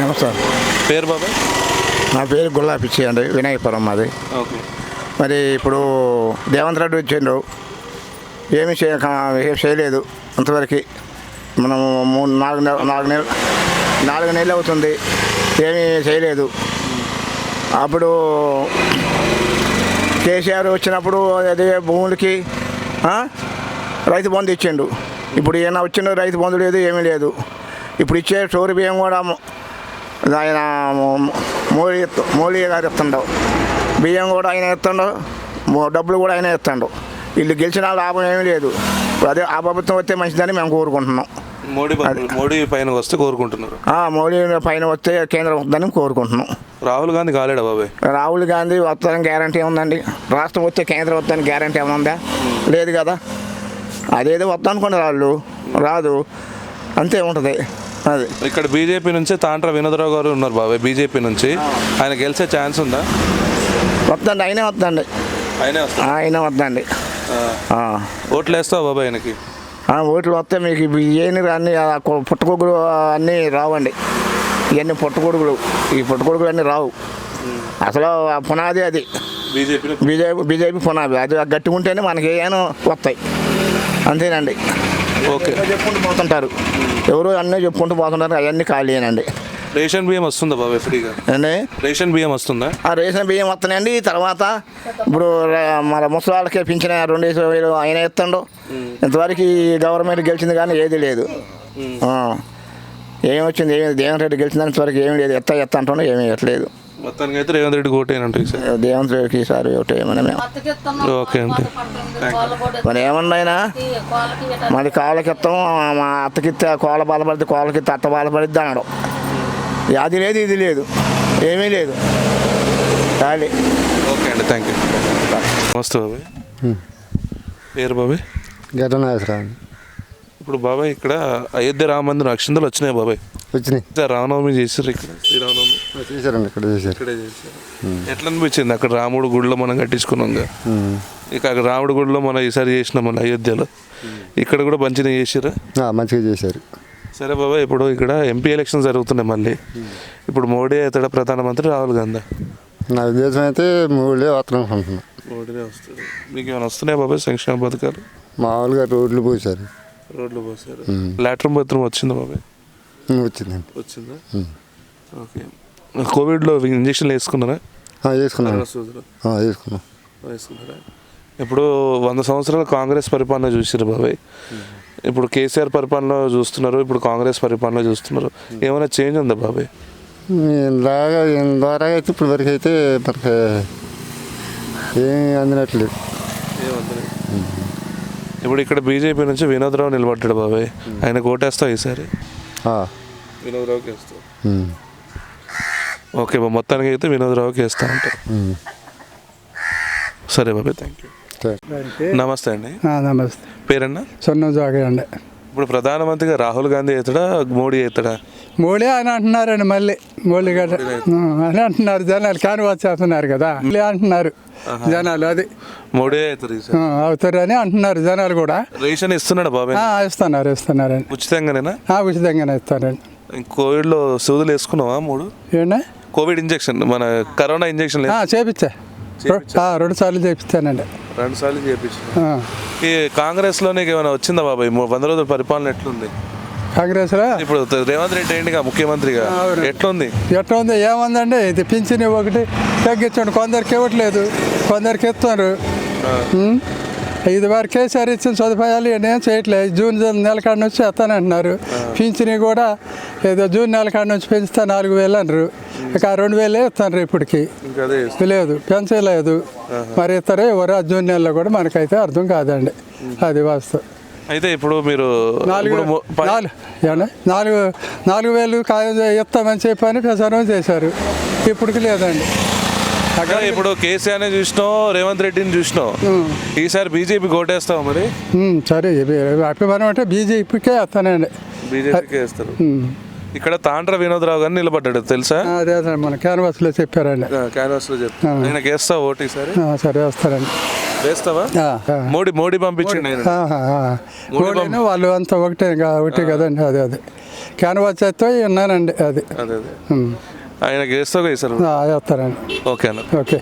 నమస్కారం. పేరు బాబాయ్? నా పేరు గుల్లా పిచ్చి అండి వినాయకపురం మాది. ఓకే. మరి ఇప్పుడు దేవంత్ రెడ్డి వచ్చిండు. ఏమి చేయ చేయలేదు. అంతవరకు మనం మూడు నాలుగు నెల నాలుగు నెలలు నాలుగు నెలలు అవుతుంది. ఏమీ చేయలేదు. అప్పుడు కేసీఆర్ వచ్చినప్పుడు అదే భూములకి రైతు బంధు ఇచ్చిండు. ఇప్పుడు ఈయన వచ్చిండు రైతు బంధు లేదు ఏమీ లేదు. ఇప్పుడు ఇచ్చే చోరు బియ్యం కూడా ఆయన మోడీ మోడీ గారు ఇస్తుండవు బియ్యం కూడా ఆయన ఇస్తుండు మో- డబ్బులు కూడా ఆయన ఇస్తుండు వీళ్ళు గెలిచిన లాభం ఏమీ లేదు. అదే ఆ ప్రభుత్వం వస్తే మంచిదని మేము కోరుకుంటున్నాం. మోడీ మోడీ పైన వస్తే కోరుకుంటున్నారు. మోడీ పైన వస్తే కేంద్రం వస్తుందని కోరుకుంటున్నాం. రాహుల్ గాంధీ కాలేడా బాబాయ్ రాహుల్ గాంధీ వస్తారని గ్యారంటీ ఉందండి. రాష్ట్రం వస్తే కేంద్రం వస్తారని గ్యారంటీ ఏమైనా ఉందా? లేదు కదా. అదేదో వద్దాం అనుకున్నారు వాళ్ళు. రాదు. అంతే ఉంటుంది. ఇక్కడ బీజేపీ నుంచి తాండ్ర వినోదరావు గారు ఉన్నారు బాబాయ్ బీజేపీ నుంచి. ఆయన గెలిచే ఛాన్స్ ఉందా? వద్దండి అయినా వద్దండి ఆయనే వద్దండి. ఓట్లు వేస్తావు బాబాయ్ ఆయనకి? ఓట్లు వస్తే మీకు ఏని అన్ని పుట్టగొడుగులు అన్నీ రావండి. ఇవన్నీ పుట్టగొడుగులు ఈ పుట్టగొడుగులు అన్నీ రావు. అసలు పునాది అది. బీజేపీ బీజేపీ బీజేపీ పునాది. అది గట్టిగా ఉంటేనే మనకి ఏమైనా వస్తాయి. అంతేనండి. ఓకే. చెప్పుకుంటూ పోతుంటారు. ఎవరు అన్నీ చెప్పుకుంటూ పోతుంటారు అవన్నీ ఖాళీనండి రేషన్ బియ్యం వస్తుందా బాబాయ్ ఫ్రీగా అండి రేషన్ బియ్యం వస్తుందా? ఆ రేషన్ బియ్యం వస్తున్నాయండి తర్వాత ఇప్పుడు మన ముసలి వాళ్ళకి పింఛన రెండు వేలు ఆయన ఇస్తుండు ఇంతవరకు ఈ గవర్నమెంట్ గెలిచింది కానీ ఏది లేదు. ఆ. ఏం వచ్చింది ఏమి దేవన్ రెడ్డి గెలిచిందని ఇంతవరకు ఏమీ లేదు. ఎత్త ఎత్త అంటుండో ఏమీ ఇవ్వట్లేదు మొత్తానికి అయితే రేవంత్ రెడ్డి ఓటేనంటే ఈసారి దేవన్ రెడ్డికి ఈసారి ఒకటి ఏమన్నా మేము. ఓకే అండి. మరి ఏమన్నా మరి కాళ్ళకి ఇస్తాం మా అత్తకిస్తే కోళ్ళ బాధపడితే కోళ్ళకి అత్త బాధపడిద్ది అన్నాడు. అది లేదు ఇది లేదు. ఏమీ లేదు. ఖాళీ. ఓకే అండి థ్యాంక్ యూ నమస్తే బాబాయ్. పేరు బాబాయ్? ఘటనాశ్రాలు ఇప్పుడు బాబాయ్ ఇక్కడ అయోధ్య రామ మందిరం అక్షింతలు వచ్చినాయి బాబాయ్. వచ్చినాయి. రామనవమి చేసారు ఇక్కడ. శ్రీరామనవమి. చేశారండి ఇక్కడ చేశారు. ఇక్కడే చేశారు. ఎట్లా అనిపించింది అక్కడ రాముడు గుడిలో మనం కట్టించుకున్నాం కదా. ఇక అక్కడ రాముడు గుడిలో మనం ఈసారి చేసినాం మన అయోధ్యలో. ఇక్కడ కూడా మంచిగా చేసిరా ఆ, మంచిగా చేశారు. సరే బాబా ఇప్పుడు ఇక్కడ ఎంపీ ఎలక్షన్ జరుగుతున్నాయి మళ్ళీ. ఇప్పుడు మోడీ అవుతాడా ప్రధానమంత్రి రాహుల్ గాంధీ? నా ఉద్దేశం అయితే మూడే వస్త్రం అనుకుంటున్నా. మోడీనే వస్తాడు మీకు ఏమైనా వస్తున్నాయి బాబాయ్ సంక్షేమ పథకాలు? మామూలుగా రోడ్లు పోసారు రోడ్లు పోసారు లాట్రూమ్ బాత్రూమ్ వచ్చిందా బాబాయ్ వచ్చిందండి వచ్చిందా? ఓకే. కోవిడ్లో ఇంజక్షన్లు వేసుకున్నారా? వేసుకున్నాను వేసుకున్నాం. వేసుకున్నారా? ఇప్పుడు వంద సంవత్సరాల కాంగ్రెస్ పరిపాలన చూసారు బాబాయ్. ఇప్పుడు కేసీఆర్ పరిపాలన చూస్తున్నారు ఇప్పుడు కాంగ్రెస్ పరిపాలన చూస్తున్నారు. ఏమైనా చేంజ్ ఉందా బాబాయ్? ద్వారా అయితే ఇప్పటి వరకు అయితే మనకి ఏం అందినట్లేదు. ఇప్పుడు ఇక్కడ బీజేపీ నుంచి వినోద్రావు నిలబడ్డాడు బాబాయ్. ఆయన కోటేస్తావు ఈసారి? వేస్తావు ఉమ్, ఓకే బా మొత్తానికి అయితే వినోద్రావుకి వేస్తా ఉంటారు ఉమ్. సరే బాబాయ్ థ్యాంక్ యూ సరే నమస్తే అండి. ఆ, నమస్తే. పేరన్నా? సొన్న జోగే అండి. ఇప్పుడు ప్రధానమంత్రిగా రాహుల్ గాంధీ అవుతాడా మోడీ అవుతాడా మోడీ అని అంటున్నారండి మళ్ళీ. అని అంటున్నారు జనాలు. కాని వచ్చేస్తున్నారు కదా. అంటున్నారు జనాలు అది. మోడీ అవుతారు అవుతారని అంటున్నారు జనాలు కూడా. రేషన్ ఇస్తున్నాడు బాబాయ్. ఆ, ఇస్తున్నారు ఇస్తున్నారండి ఉచితంగానేనా? ఆ, ఉచితంగానే ఇస్తారండి కోవిడ్లో సూదులు వేసుకున్నావా మూడు? ఏంటండి కోవిడ్ ఇంజక్షన్ మన కరోనా ఇంజక్షన్ ఆ, రెండు సార్లు చేపిస్తానండి రెండు సార్లు చేయించు ఆ, ఈ కాంగ్రెస్లో నీకు ఏమైనా వచ్చిందా బాబాయ్? వంద రోజుల పరిపాలన ఎట్లుంది? కాంగ్రెస్లో? ఇప్పుడు రేవంత్ రెడ్డి ముఖ్యమంత్రిగా. ఎట్లుంది? ఎట్లా ఉంది ఏముందండి? ఇది పింఛన్ ఒకటి తగ్గించండి. కొందరికి ఇవ్వట్లేదు. కొందరికి ఇస్తున్నారు? ఇది వారు కేసీఆర్ ఇచ్చిన సదుపాయాలు ఏం చేయట్లేదు. జూన్ నెల కాడ నుంచి ఇస్తానంటున్నారు పింఛని కూడా ఏదో జూన్ నెల కాడ నుంచి పెంచుతా నాలుగు వేలు అన్నారు ఇక రెండు వేలే ఇస్తున్నారు ఇప్పటికి. లేదు పెంచలేదు. మరి ఇస్తారో ఎవరు? జూన్ నెలలో కూడా మనకైతే అర్థం కాదండి. అది వాస్తవం. అయితే ఇప్పుడు మీరు నాలుగు నాలుగు? నాలుగు వేలు ఇస్తామని చెప్పని ప్రచారం చేశారు. ఇప్పటికి లేదండి. అక్కడ ఇప్పుడు కేసీఆర్ని చూసినావు రేవంత్ రెడ్డిని చూసినావు ఈసారి బీజేపీ కోటేస్తావు మరి? సరే అభిమానం అంటే బీజేపీకే వస్తానండి. బీజేపీకి వేస్తారు. ఇక్కడ తాండ్ర వినోద్రావు గారిని నిలబడ్డాడు తెలుసా? అదే మన క్యాన్వాస్లో చెప్పారండి. క్యాన్వాస్లో చెప్తా ఆయనకి వేస్తావు ఓటు ఈసారి? సరే వస్తారండి. వేస్తావా? ఆ. మోడీ మోడీ పంపించండి. మోడీను వాళ్ళు అంతా ఒకటే ఇంకా ఒకటే కదండి అదే అదే. క్యాన్వాస్ చేస్తే విన్నానండి అది. అదే. ఆయనకి వేస్తావు ఈసారి ఆ, వేస్తారండి. ఓకే అన్న. ఓకే.